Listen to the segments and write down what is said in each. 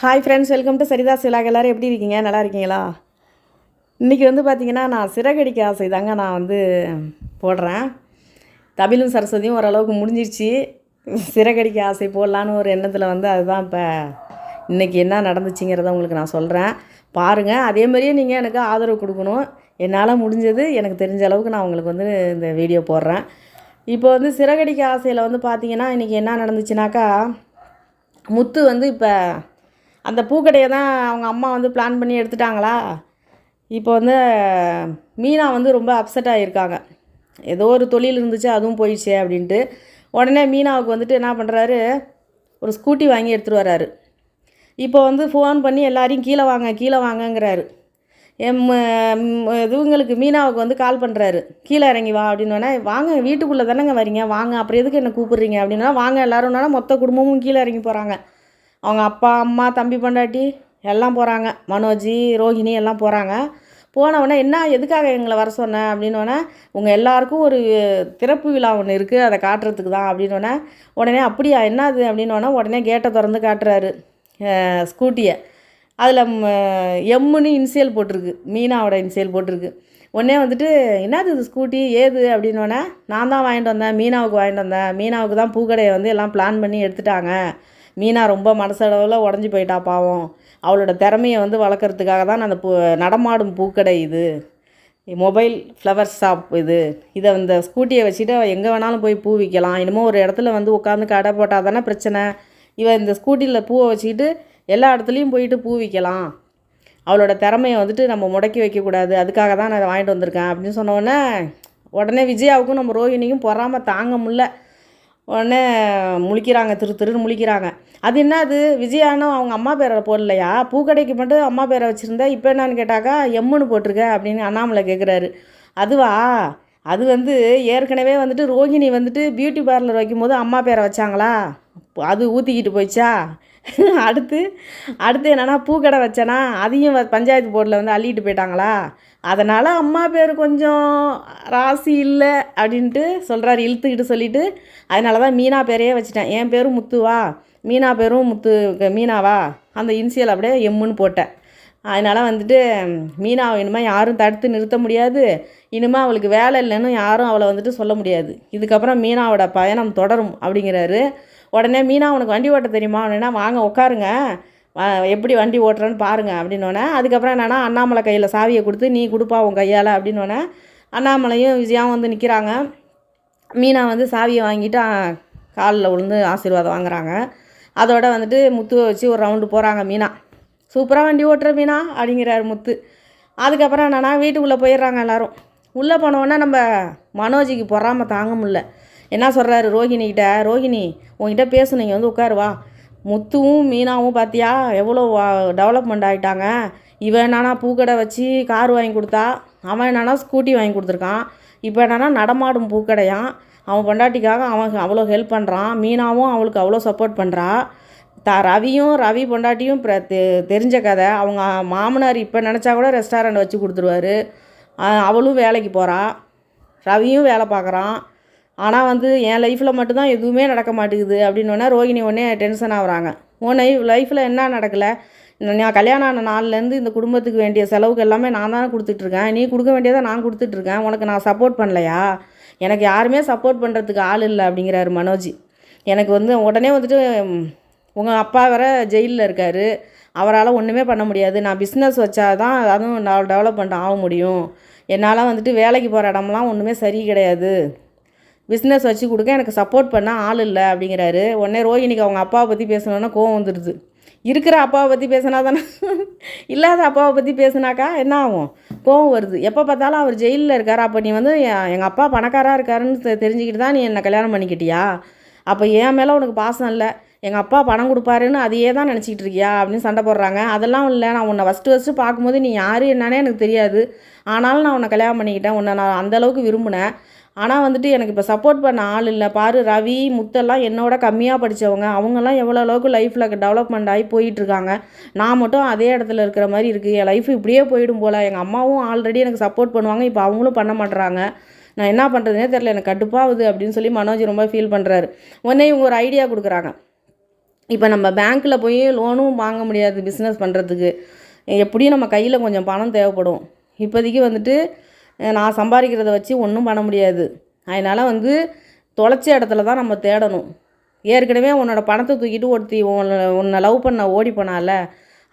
Hi friends welcome to Saritha vlog எல்லோரும் எப்படி இருக்கீங்க? நல்லா இருக்கீங்களா? இன்றைக்கி வந்து பார்த்தீங்கன்னா நான் சிறகடிக்க ஆசை தாங்க நான் வந்து போடுறேன். தமிழும் சரஸ்வதியும் ஓரளவுக்கு முடிஞ்சிருச்சு. சிறகடிக்க ஆசை போடலான்னு ஒரு எண்ணத்தில் வந்து அதுதான் இப்போ இன்றைக்கி என்ன நடந்துச்சுங்கிறத உங்களுக்கு நான் சொல்கிறேன் பாருங்கள் அதே மாதிரியே நீங்கள் எனக்கு ஆதரவு கொடுக்கணும். என்னால் முடிஞ்சது எனக்கு தெரிஞ்ச அளவுக்கு நான் உங்களுக்கு வந்து இந்த வீடியோ போடுறேன். இப்போ வந்து சிறகடிக்க ஆசையில் வந்து பார்த்திங்கன்னா இன்றைக்கி என்ன நடந்துச்சுனாக்கா முத்து வந்து இப்போ அந்த பூக்கடையை தான் அவங்க அம்மா வந்து பிளான் பண்ணி எடுத்துட்டாங்களா? இப்போ வந்து மீனா வந்து ரொம்ப அப்செட் ஆகியிருக்காங்க ஏதோ ஒரு தொழில் இருந்துச்சு அதுவும் போயிடுச்சே அப்படின்ட்டு. உடனே மீனாவுக்கு வந்துட்டு என்ன பண்ணுறாரு ஒரு ஸ்கூட்டி வாங்கி எடுத்துகிட்டு வராரு இப்போ வந்து ஃபோன் பண்ணி எல்லாரையும் கீழே வாங்க கீழே வாங்கங்கிறாரு. எம் இதுவங்களுக்கு மீனாவுக்கு வந்து கால் பண்ணுறாரு கீழே இறங்கி வா அப்படின்னோடனே வாங்க வீட்டுக்குள்ளே தானேங்க வரீங்க. வாங்க அப்புறம் எதுக்கு என்ன கூப்பிட்றீங்க? அப்படின்னா வாங்க எல்லாரும்னால மொத்த குடும்பமும் கீழே இறங்கி போகிறாங்க அவங்க அப்பா அம்மா தம்பி பொண்டாட்டி எல்லாம் போகிறாங்க மனோஜி ரோஹிணி எல்லாம் போகிறாங்க போனவுடனே என்ன எதுக்காக எங்களை வர சொன்னேன் அப்படின்னோடனே உங்கள் எல்லாருக்கும் ஒரு திறப்பு விழா ஒன்று இருக்குது அதை காட்டுறதுக்கு தான். அப்படின்னோடனே உடனே அப்படியா என்னது? அப்படின்னோடனே உடனே கேட்டை திறந்து காட்டுறாரு. ஸ்கூட்டியை. அதில் எம்முன்னு இன்சியல் போட்டிருக்கு. மீனாவோட இன்சியல் போட்டிருக்கு. உடனே வந்துட்டு என்னது இது ஸ்கூட்டி? ஏது? அப்படின்னோடனே நான் தான் வாங்கிட்டு வந்தேன். மீனாவுக்கு வாங்கிட்டு வந்தேன். மீனாவுக்கு தான் பூக்கடையை வந்து எல்லாம் பிளான் பண்ணி எடுத்துட்டாங்க. மீனா ரொம்ப மனசளவில் உடஞ்சி போயிட்டா பாவம். அவளோட திறமையை வந்து வளர்க்குறதுக்காக தான் நான் அந்த பூ நடமாடும் பூக்கடை இது. மொபைல் ஃப்ளவர் ஷாப் இது. இதை இந்த ஸ்கூட்டியை வச்சுட்டு அவள் எங்கே வேணாலும் போய் பூ விற்கலாம் இனிமோ ஒரு இடத்துல வந்து உட்காந்து கடை போட்டால் தானே பிரச்சனை. இவள் இந்த ஸ்கூட்டியில் பூவை வச்சுக்கிட்டு எல்லா இடத்துலையும் போயிட்டு பூ விற்கலாம் அவளோட திறமையை வந்துட்டு நம்ம முடக்கி வைக்கக்கூடாது அதுக்காக தான் நான் வாங்கிட்டு வந்திருக்கேன் அப்படின்னு சொன்னோடனே உடனே விஜயாவுக்கும் நம்ம ரோஹிணிக்கும் பொறாமல் தாங்க முடில உடனே முழிக்கிறாங்க திரு திருன்னு முழிக்கிறாங்க. அது என்ன அது? விஜயானும் அவங்க அம்மா பேரை போடலையா? பூக்கடைக்கு மட்டும் அம்மா பேரை வச்சுருந்தா இப்போ என்னன்னு கேட்டாக்கா எம்முன்னு போட்டிருக்க அப்படின்னு அண்ணாமலை கேட்குறாரு அதுவா? அது வந்து ஏற்கனவே வந்துட்டு ரோகிணி வந்துட்டு பியூட்டி பார்லர் வைக்கும்போது அம்மா பேரை வச்சாங்களா? அது ஊற்றிக்கிட்டு போயிடுச்சா? அடுத்து அடுத்து என்னென்னா பூக்கடை வச்சேன்னா அதையும் வ- பஞ்சாயத்து போர்டில் வந்து அள்ளிட்டு போயிட்டாங்களா? அதனால் அம்மா பேர் கொஞ்சம் ராசி இல்லை அப்படின்ட்டு சொல்கிறாரு இழுத்துக்கிட்டு சொல்லிட்டு. அதனால தான் மீனா பேரையே வச்சுட்டேன். என் பேரும் முத்துவா. மீனா பேரும் முத்து மீனாவா? அந்த இன்சியல் அப்படியே எம்முன்னு போட்டேன். அதனால் வந்துட்டு மீனாவை இனிமேல் யாரும் தடுத்து நிறுத்த முடியாது. இனிமேல் அவளுக்கு வேலை இல்லைன்னு யாரும் அவளை வந்துட்டு சொல்ல முடியாது. இதுக்கப்புறம் மீனாவோட பயணம் தொடரும் அப்படிங்கிறாரு. உடனே மீனா உனக்கு வண்டி ஓட்ட தெரியுமா? அப்படின்னா வாங்க உட்காருங்க. எப்படி வண்டி ஓட்டுறேன்னு பாருங்க. அப்படின்னோடனே அதுக்கப்புறம் என்னென்னா அண்ணாமலை கையில் சாவியை கொடுத்து நீ கொடுப்பா உன் கையால். அப்படின்னோடனே அண்ணாமலையும் விஜயாவும் வந்து நிற்கிறாங்க மீனா வந்து சாவியை வாங்கிட்டு காலில் விழுந்து ஆசீர்வாதம் வாங்குறாங்க. அதோட வந்துட்டு முத்துவை வச்சு ஒரு ரவுண்டு போகிறாங்க மீனா. சூப்பராக வண்டி ஓட்டுற மீனா அப்படிங்கிறார் முத்து. அதுக்கப்புறம் என்னன்னா வீட்டுக்குள்ளே போயிடுறாங்க எல்லோரும். உள்ளே போனோடனே நம்ம மனோஜிக்கு பொறாமல் தாங்க முடில என்ன சொல்கிறாரு ரோஹிணிகிட்ட ரோஹிணி உங்ககிட்ட பேசணும் இங்கே வந்து உட்காருவா முத்துவும் மீனாவும் பார்த்தியா எவ்வளோ டெவலப்மெண்ட் ஆகிட்டாங்க இவன் என்னன்னா பூக்கடை வச்சு கார் வாங்கி கொடுத்தா அவன் என்னன்னா ஸ்கூட்டி வாங்கி கொடுத்துருக்கான். இப்போ என்னன்னா நடமாடும் பூக்கடையான் அவன் பொண்டாட்டிக்காக அவன் அவ்வளோ ஹெல்ப் பண்ணுறான் மீனாவும் அவளுக்கு அவ்வளோ சப்போர்ட் பண்ணுறா த ரவியும் ரவி பொண்டாட்டியும் பிர தெ தெரிஞ்ச கதை. அவங்க மாமனார் இப்போ நினச்சா கூட ரெஸ்டாரண்ட் வச்சு கொடுத்துருவாரு. அவளும் வேலைக்கு போகிறா ரவியும் வேலை பார்க்குறான். ஆனால் வந்து என் லைஃப்பில் மட்டும்தான் எதுவுமே நடக்க மாட்டேங்குது அப்படின்னோடனே ரோகிணி உடனே டென்ஷன் ஆகுறாங்க. உன் லைஃப் லைஃப்பில் என்ன நடக்கலை? நான் கல்யாணம் ஆன நாள்லேருந்து இந்த குடும்பத்துக்கு வேண்டிய செலவுக்கு எல்லாமே நான் தானே கொடுத்துட்ருக்கேன் நீ கொடுக்க வேண்டியதை நான் கொடுத்துட்ருக்கேன் உனக்கு நான் சப்போர்ட் பண்ணலையா? எனக்கு யாருமே சப்போர்ட் பண்ணுறதுக்கு ஆள் இல்லை அப்படிங்கிறாரு மனோஜ். எனக்கு வந்து உடனே வந்துட்டு உங்கள் அப்பா வேற ஜெயிலில் இருக்கார். அவரால் ஒன்றுமே பண்ண முடியாது. நான் பிஸ்னஸ் வச்சா தான் அதுவும் நான் டெவலப்மெண்ட் ஆக முடியும். என்னால் வந்துட்டு வேலைக்கு போகிற இடம்லாம் ஒன்றுமே சரி கிடையாது. பிஸ்னஸ் வச்சு கொடுக்க எனக்கு சப்போர்ட் பண்ண ஆள் இல்லை அப்படிங்கிறாரு. உடனே ரோஹினிக்கு அவங்க அப்பாவை பற்றி பேசணுன்னா கோவம் வந்துடுது இருக்கிற அப்பாவை பற்றி பேசினா தானே? இல்லாத அப்பாவை பற்றி பேசுனாக்கா என்ன ஆகும்? கோவம் வருது. எப்போ பார்த்தாலும் அவர் ஜெயிலில் இருக்கார். அப்போ நீ வந்து எங்கள் அப்பா பணக்காராக இருக்காருன்னு தெ- தெரிஞ்சுக்கிட்டு தான் நீ என்னை கல்யாணம் பண்ணிக்கிட்டியா? அப்போ என் மேலே உனக்கு பாசம் இல்லை. எங்கள் அப்பா பணம் கொடுப்பாருன்னு அதையே தான் நினச்சிக்கிட்டு இருக்கியா? அப்படின்னு சண்டை போடுறாங்க. அதெல்லாம் இல்லை. நான் உன்னை ஃபஸ்ட்டு ஃபஸ்ட்டு பார்க்கும்போது நீ யார் என்னன்னே எனக்கு தெரியாது. ஆனாலும் நான் உன்னை கல்யாணம் பண்ணிக்கிட்டேன். உன்னை நான் அந்தளவுக்கு விரும்பினேன். ஆனால் வந்துட்டு எனக்கு இப்போ சப்போர்ட் பண்ண ஆள் இல்லை. பாரு ரவி முத்தெல்லாம் என்னோட கம்மியாக படித்தவங்க அவங்கெல்லாம் எவ்வளோ அளவுக்கு லைஃப்பில் டெவலப்மெண்ட் ஆகி போயிட்டுருக்காங்க. நான் மட்டும் அதே இடத்துல இருக்கிற மாதிரி இருக்குது என் லைஃப் இப்படியே போயிடும் போல். எங்கள் அம்மாவும் ஆல்ரெடி எனக்கு சப்போர்ட் பண்ணுவாங்க. இப்போ அவங்களும் பண்ண மாட்டுறாங்க நான் என்ன பண்ணுறதுனே தெரில எனக்கு கடுப்பாகுது அப்படின்னு சொல்லி மனோஜ் ரொம்ப ஃபீல் பண்ணுறாரு உடனே இவங்க ஒரு ஐடியா கொடுக்குறாங்க. இப்போ நம்ம பேங்க்கில் போய் லோனும் வாங்க முடியாது பிஸ்னஸ் பண்ணுறதுக்கு எப்படியும் நம்ம கையில் கொஞ்சம் பணம் தேவைப்படும். இப்போதைக்கு வந்துட்டு நான் சம்பாதிக்கிறத வச்சு ஒன்றும் பண்ண முடியாது. அதனால் வந்து தொலைச்ச இடத்துல தான் நம்ம தேடணும். ஏற்கனவே உன்னோட பணத்தை தூக்கிட்டு ஒருத்தி உன்னை உன்னை லவ் பண்ண ஓடி போனால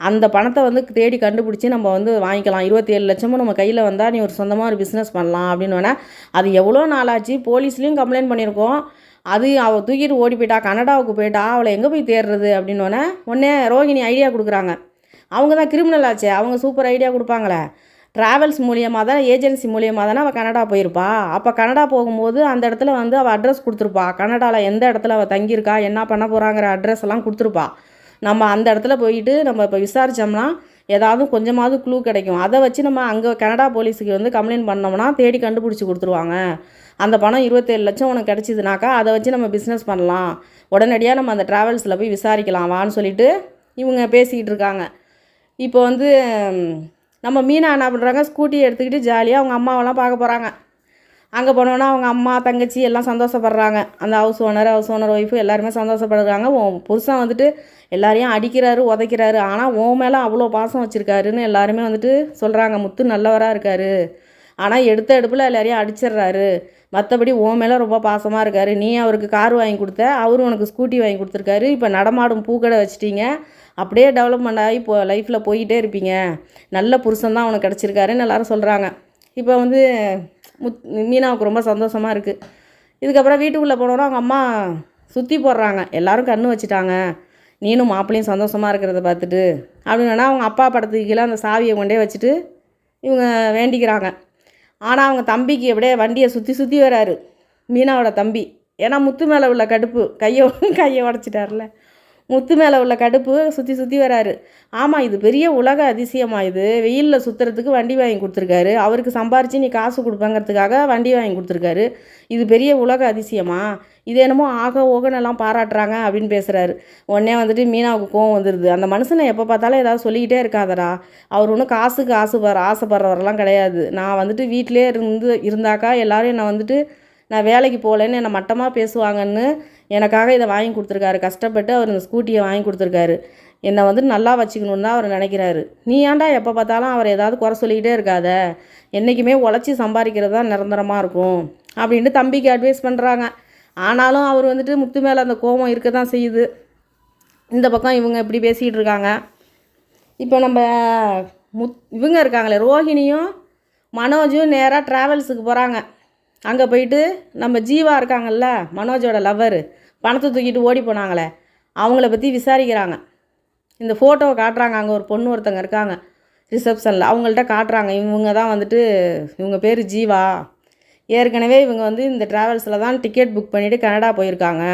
அந்த பணத்தை வந்து தேடி கண்டுபிடிச்சி நம்ம வந்து வாங்கிக்கலாம். இருபத்தி ஏழு லட்சமும் நம்ம கையில் வந்தால் நீ ஒரு சொந்தமாக ஒரு பிஸ்னஸ் பண்ணலாம் அப்படின்னு வேணால் அது எவ்வளோ நாளாச்சு? போலீஸ்லேயும் கம்ப்ளைண்ட் பண்ணியிருக்கோம். அது அவள் தூக்கிட்டு ஓடி போயிட்டா கனடாவுக்கு போயிட்டா அவளை எங்கே போய் தேடுறது அப்படின்னோடனே உடனே ரோகிணி ஐடியா கொடுக்குறாங்க. அவங்க தான் கிரிமினல் ஆச்சே. அவங்க சூப்பர் ஐடியா கொடுப்பாங்களே. ட்ராவல்ஸ் மூலியமாக தான் ஏஜென்சி மூலியமாக தானே அவள் கனடா போயிருப்பா. அப்போ கனடா போகும்போது அந்த இடத்துல வந்து அவள் அட்ரஸ் கொடுத்துருப்பா. கனடாவில் எந்த இடத்துல அவள் தங்கியிருக்கா என்ன பண்ண போகிறாங்கிற அட்ரஸ் எல்லாம் கொடுத்துருப்பா. நம்ம அந்த இடத்துல போயிட்டு நம்ம இப்போ விசாரித்தோம்னா ஏதாவது கொஞ்சமாவது க்ளூ கிடைக்கும். அதை வச்சு நம்ம அங்கே கனடா போலீஸுக்கு வந்து கம்ப்ளைண்ட் பண்ணோம்னா தேடி கண்டுபிடிச்சி கொடுத்துருவாங்க. அந்த பணம் இருபத்தேழு லட்சம் உனக்கு கிடச்சிதுனாக்கா அதை வச்சு நம்ம பிஸ்னஸ் பண்ணலாம். உடனடியாக நம்ம அந்த ட்ராவல்ஸில் போய் விசாரிக்கலாம். வான்னு சொல்லிட்டு இவங்க பேசிக்கிட்டு இருக்காங்க. இப்போ வந்து நம்ம மீனா என்ன பண்ணுறாங்க ஸ்கூட்டியை எடுத்துக்கிட்டு ஜாலியாக அவங்க அம்மாவெல்லாம் பார்க்க போகிறாங்க அங்கே போனோன்னா அவங்க அம்மா தங்கச்சி எல்லாம் சந்தோஷப்படுறாங்க. அந்த house owner house owner wife எல்லாருமே சந்தோஷப்படுறாங்க. உன் புருஷன் வந்துட்டு எல்லாரையும் அடிக்கிறாரு உதைக்கிறாரு. ஆனால் உன் மேலே அவ்வளோ பாசம் வச்சுருக்காருன்னு எல்லாருமே வந்துட்டு சொல்கிறாங்க முத்து நல்லவராக இருக்கார். ஆனால் எடுத்த எடுப்பில் எல்லாரையும் அடிச்சிடுறாரு. மற்றபடி உன் மேலே ரொம்ப பாசமாக இருக்கார். நீ அவருக்கு கார் வாங்கி கொடுத்த அவரு உனக்கு ஸ்கூட்டி வாங்கி கொடுத்துருக்காரு. இப்போ நடமாடும் பூக்கடை வச்சிட்டிங்க. அப்படியே டெவலப்மெண்ட் ஆகி இப்போ லைஃப்பில் போயிட்டே இருப்பீங்க. நல்ல புருஷன் தான் அவனுக்கு கிடச்சிருக்காருன்னு எல்லாரும் சொல்கிறாங்க இப்போ வந்து முத் மீனாவுக்கு ரொம்ப சந்தோஷமாக இருக்குது இதுக்கப்புறம் வீட்டுக்குள்ளே போனோன்னா அவங்க அம்மா சுற்றி போடுறாங்க. எல்லாரும் கண்ணு வச்சுட்டாங்க. நீனும் மாப்பிளையும் சந்தோஷமாக இருக்கிறத பார்த்துட்டு அப்படின்னா அவங்க அப்பா படத்துக்கு கீழே அந்த சாவியை கொண்டே வச்சுட்டு இவங்க வேண்டிக்கிறாங்க. ஆனால் அவங்க தம்பிக்கு அப்படியே வண்டியை சுற்றி சுற்றி வராரு. மீனாவோட தம்பி. ஏன்னா முத்து மேலே உள்ள கடுப்பு. கையை கையை உடச்சிட்டார்ல முத்து மேலே உள்ள கடுப்பு சுற்றி சுற்றி வராரு. ஆமாம் இது பெரிய உலக அதிசயமா இது. வெயிலில் சுற்றுறதுக்கு வண்டி வாங்கி கொடுத்துருக்காரு. அவருக்கு சம்பாரித்து நீ காசு கொடுப்பங்கிறதுக்காக வண்டி வாங்கி கொடுத்துருக்காரு. இது பெரிய உலக அதிசயமா? இது என்னமோ ஆக ஓகனெல்லாம் பாராட்டுறாங்க அப்படின்னு பேசுகிறாரு உடனே வந்துட்டு மீனாவுக்கு கோவம் வந்துடுது அந்த மனுஷனை எப்போ பார்த்தாலும் ஏதாவது சொல்லிக்கிட்டே இருக்காதடா. அவர் ஒன்றும் காசுக்கு ஆசைப்படுற ஆசைப்படுறவரெல்லாம் கிடையாது. நான் வந்துட்டு வீட்டிலே இருந்து இருந்தாக்கா எல்லோரும் என்னை வந்துட்டு நான் வேலைக்கு போகலன்னு என்னை மட்டமாக பேசுவாங்கன்னு எனக்காக இதை வாங்கி கொடுத்துருக்காரு. கஷ்டப்பட்டு அவர் இந்த ஸ்கூட்டியை வாங்கி கொடுத்துருக்காரு. என்னை வந்து நல்லா வச்சுக்கணுன்னு தான் அவர் நினைக்கிறாரு. நீ ஏன்டா எப்போ பார்த்தாலும் அவர் ஏதாவது குறை சொல்லிக்கிட்டே இருக்காத? என்றைக்குமே உழைச்சி சம்பாதிக்கிறது தான் நிரந்தரமாக இருக்கும். அப்படின்ட்டு தம்பிக்கு அட்வைஸ் பண்ணுறாங்க ஆனாலும் அவர் வந்துட்டு முத்து மேலே அந்த கோபம் இருக்க தான் செய்யுது. இந்த பக்கம் இவங்க இப்படி பேசிகிட்டு இருக்காங்க. இப்போ நம்ம முத் இவங்க இருக்காங்களே ரோஹிணியும் மனோஜும் நேராக ட்ராவல்ஸுக்கு போகிறாங்க அங்கே போயிட்டு நம்ம ஜீவா இருக்காங்கல்ல மனோஜோட லவ்வர் பணத்தை தூக்கிட்டு ஓடி போனாங்களே அவங்கள பற்றி விசாரிக்கிறாங்க. இந்த ஃபோட்டோவை காட்டுறாங்க அங்கே ஒரு பொண்ணு ஒருத்தங்க இருக்காங்க ரிசப்ஷனில் அவங்கள்ட்ட காட்டுறாங்க இவங்க தான் வந்துட்டு இவங்க பேர் ஜீவா. ஏற்கனவே இவங்க வந்து இந்த ட்ராவல்ஸில் தான் டிக்கெட் புக் பண்ணிவிட்டு கனடா போயிருக்காங்க.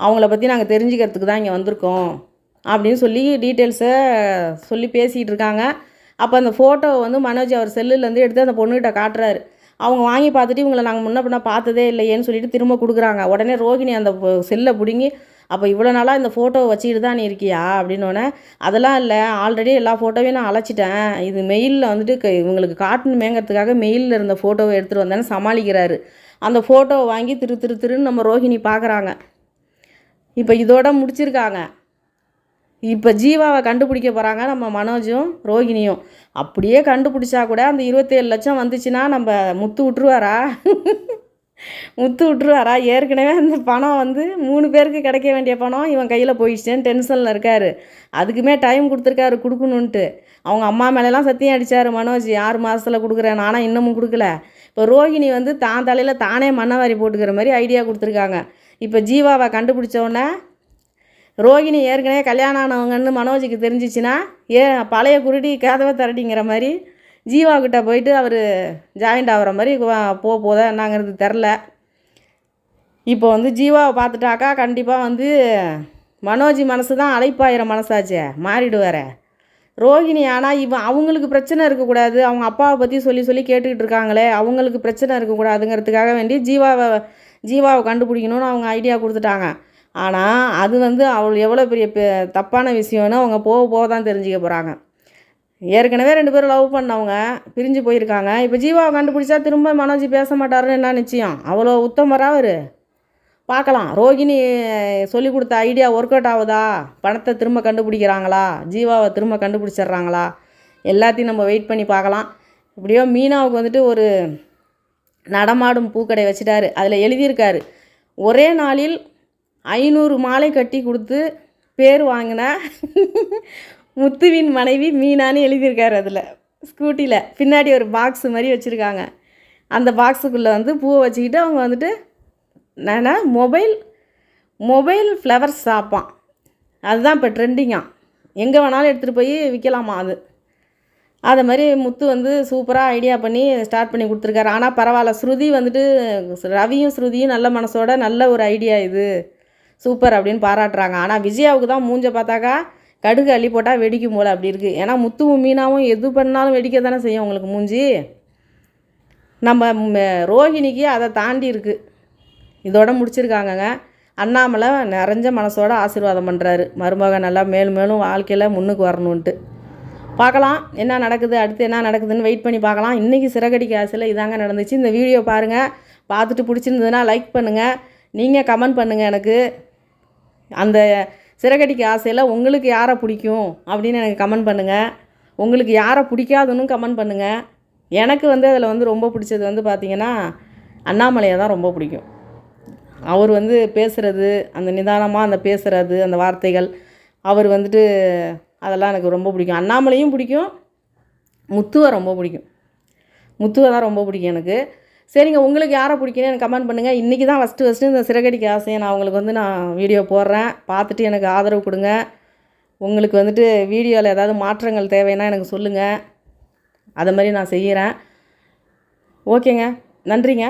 அவங்கள பற்றி நாங்கள் தெரிஞ்சுக்கிறதுக்கு தான் இங்கே வந்திருக்கோம் அப்படின்னு சொல்லி டீட்டெயில்ஸை சொல்லி பேசிகிட்டு இருக்காங்க. அப்போ அந்த ஃபோட்டோவை வந்து மனோஜ் அவர் செல்லுலேருந்து எடுத்து அந்த பொண்ணுகிட்ட காட்டுறாரு. அவங்க வாங்கி பார்த்துட்டு இவங்களை நாங்கள் முன்ன பின்ன பார்த்ததே இல்லையேன்னு சொல்லிட்டு திரும்ப கொடுக்குறாங்க. உடனே ரோகிணி அந்த செல்லை பிடுங்கி அப்போ இவ்வளோ நாளாக இந்த ஃபோட்டோவை வச்சுக்கிட்டு தான் நீ இருக்கியா? அப்படின்னோடனே அதெல்லாம் இல்லை. ஆல்ரெடி எல்லா ஃபோட்டோவையும் நான் அழைச்சிட்டேன். இது மெயிலில் வந்துட்டு க- இவங்களுக்கு காட்டணுமேங்கிறதுக்காக மெயிலில் இருந்த ஃபோட்டோவை எடுத்துகிட்டு வந்தேன்னு சமாளிக்கிறாரு. அந்த ஃபோட்டோவை வாங்கி திரு திரு திருன்னு நம்ம ரோஹிணி பார்க்குறாங்க. இப்போ இதோட முடிச்சிருக்காங்க. இப்போ ஜீவாவை கண்டுபிடிக்க போகிறாங்க நம்ம மனோஜும் ரோகிணியும். அப்படியே கண்டுபிடிச்சா கூட அந்த இருபத்தேழு லட்சம் வந்துச்சுன்னா நம்ம முத்து விட்ருவாரா முத்து விட்ருவாரா ஏற்கனவே அந்த பணம் வந்து மூணு பேருக்கு கிடைக்க வேண்டிய பணம் இவன் கையில் போயிடுச்சேன்னு டென்ஷனில் இருக்காரு. அதுக்குமே டைம் கொடுத்துருக்காரு கொடுக்கணுன்ட்டு அவங்க அம்மா மேலெல்லாம் சத்தியம் அடித்தார் மனோஜ் ஆறு மாதத்தில் கொடுக்குறேன் ஆனால் இன்னமும் கொடுக்கல. இப்போ ரோகிணி வந்து தான் தலையில் தானே மண்ணவாரி போட்டுக்கிற மாதிரி ஐடியா கொடுத்துருக்காங்க. இப்போ ஜீவாவை கண்டுபிடிச்சோடனே ரோகிணி ஏற்கனவே கல்யாணம் ஆனவங்கன்னு மனோஜுக்கு தெரிஞ்சிச்சுன்னா ஏ பழைய குருடி கதவை திரட்டிங்கிற மாதிரி ஜீவாக்கிட்ட போயிட்டு அவர் ஜாயிண்ட் ஆகிற மாதிரி போக போதா என்னங்கிறது தெரில இப்போ வந்து ஜீவாவை பார்த்துட்டாக்கா கண்டிப்பாக வந்து மனோஜி மனசு தான் அழைப்பாயிற மனசாச்சே மாறிடுவாரே. ரோகிணி ஆனால் இவன் அவங்களுக்கு பிரச்சனை இருக்கக்கூடாது. அவங்க அப்பாவை பற்றி சொல்லி சொல்லி கேட்டுக்கிட்டு இருக்காங்களே அவங்களுக்கு பிரச்சனை இருக்கக்கூடாதுங்கிறதுக்காக வேண்டி ஜீவாவை ஜீவாவை கண்டுபிடிக்கணும்னு அவங்க ஐடியா கொடுத்துட்டாங்க. ஆனால் அது வந்து அவள் எவ்வளோ பெரிய பெ- தப்பான விஷயம்னு அவங்க போக போக தான் தெரிஞ்சுக்க போகிறாங்க ஏற்கனவே ரெண்டு பேரும் லவ் பண்ணவங்க பிரிஞ்சு போயிருக்காங்க. இப்போ ஜீவாவை கண்டுபிடிச்சா திரும்ப மனோஜ் பேச மாட்டாருன்னு என்ன நிச்சயம்? அவ்வளோ உத்தமரா அவர்? பார்க்கலாம். ரோகிணி சொல்லி கொடுத்த ஐடியா ஒர்க் அவுட் ஆகுதா? பணத்தை திரும்ப கண்டுபிடிக்கிறாங்களா? ஜீவாவை திரும்ப கண்டுபிடிச்சிட்றாங்களா? எல்லாத்தையும் நம்ம வெயிட் பண்ணி பார்க்கலாம். இப்படியோ மீனாவுக்கு வந்துட்டு ஒரு நடமாடும் பூக்கடை வச்சுட்டாரு. அதில் எழுதியிருக்காரு ஒரே நாளில் ஐநூறு மாலை கட்டி கொடுத்து பேர் வாங்கின முத்துவின் மனைவி மீனான்னு எழுதியிருக்காரு அதில். ஸ்கூட்டியில் பின்னாடி ஒரு பாக்ஸ் மாதிரி வச்சுருக்காங்க. அந்த பாக்ஸுக்குள்ளே வந்து பூவை வச்சுக்கிட்டு அவங்க வந்துட்டு என்னென்னா மொபைல் மொபைல் ஃப்ளவர் ஷாப்பாம் அதுதான் இப்போ ட்ரெண்டிங்காக எங்கே வேணாலும் எடுத்துகிட்டு போய் விற்கலாமா அது? அதை மாதிரி முத்து வந்து சூப்பராக ஐடியா பண்ணி ஸ்டார்ட் பண்ணி கொடுத்துருக்காரு. ஆனால் பரவாயில்ல ஸ்ருதி வந்துட்டு ரவியும் ஸ்ருதியும் நல்ல மனசோட நல்ல ஒரு ஐடியா இது. சூப்பர் அப்படின்னு பாராட்டுறாங்க. ஆனால் விஜயாவுக்கு தான் மூஞ்ச பார்த்தாக்கா கடுகு அள்ளி போட்டால் வெடிக்கும் போல் அப்படி இருக்குது ஏன்னா முத்துவும் மீனாவும் எது பண்ணாலும் வெடிக்க தானே செய்யும் உங்களுக்கு மூஞ்சி. நம்ம ரோஹிணிக்கு அதை தாண்டி இருக்குது இதோட முடிச்சிருக்காங்கங்க. அண்ணாமலை நிறைஞ்ச மனசோட ஆசீர்வாதம் பண்ணுறாரு மருமக நல்லா மேலும் மேலும் வாழ்க்கையில் முன்னுக்கு வரணுன்ட்டு பார்க்கலாம் என்ன நடக்குது அடுத்து என்ன நடக்குதுன்னு வெயிட் பண்ணி பார்க்கலாம். இன்றைக்கி சிறகடிக்க ஆசையில் இதாங்க நடந்துச்சு. இந்த வீடியோ பாருங்கள் பார்த்துட்டு பிடிச்சிருந்ததுன்னா லைக் பண்ணுங்கள் நீங்கள் கமெண்ட் பண்ணுங்கள் எனக்கு. அந்த சிறகடிக்கு ஆசையில் உங்களுக்கு யாரை பிடிக்கும் அப்படின்னு எனக்கு கமெண்ட் பண்ணுங்கள் உங்களுக்கு யாரை பிடிக்காதுன்னு கமெண்ட் பண்ணுங்கள் எனக்கு வந்து அதில் வந்து ரொம்ப பிடிச்சது வந்து பார்த்திங்கன்னா அண்ணாமலையை தான் ரொம்ப பிடிக்கும். அவர் வந்து பேசுகிறது அந்த நிதானமாக அந்த பேசுகிறது அந்த வார்த்தைகள் அவர் வந்துட்டு அதெல்லாம் எனக்கு ரொம்ப பிடிக்கும். அண்ணாமலையும் பிடிக்கும். முத்துவை ரொம்ப பிடிக்கும். முத்துவை தான் ரொம்ப பிடிக்கும் எனக்கு. சரிங்க உங்களுக்கு யாரை பிடிக்குன்னு எனக்கு கமெண்ட் பண்ணுங்கள் இன்றைக்கி தான் ஃபஸ்ட்டு ஃபஸ்ட்டு இந்த சிறகடிக்கு ஆசையை நான் உங்களுக்கு வந்து நான் வீடியோ போடுறேன். பார்த்துட்டு எனக்கு ஆதரவு கொடுங்க. உங்களுக்கு வந்துட்டு வீடியோவில் ஏதாவது மாற்றங்கள் தேவைன்னா எனக்கு சொல்லுங்கள் அதை மாதிரி நான் செய்கிறேன் ஓகேங்க நன்றிங்க.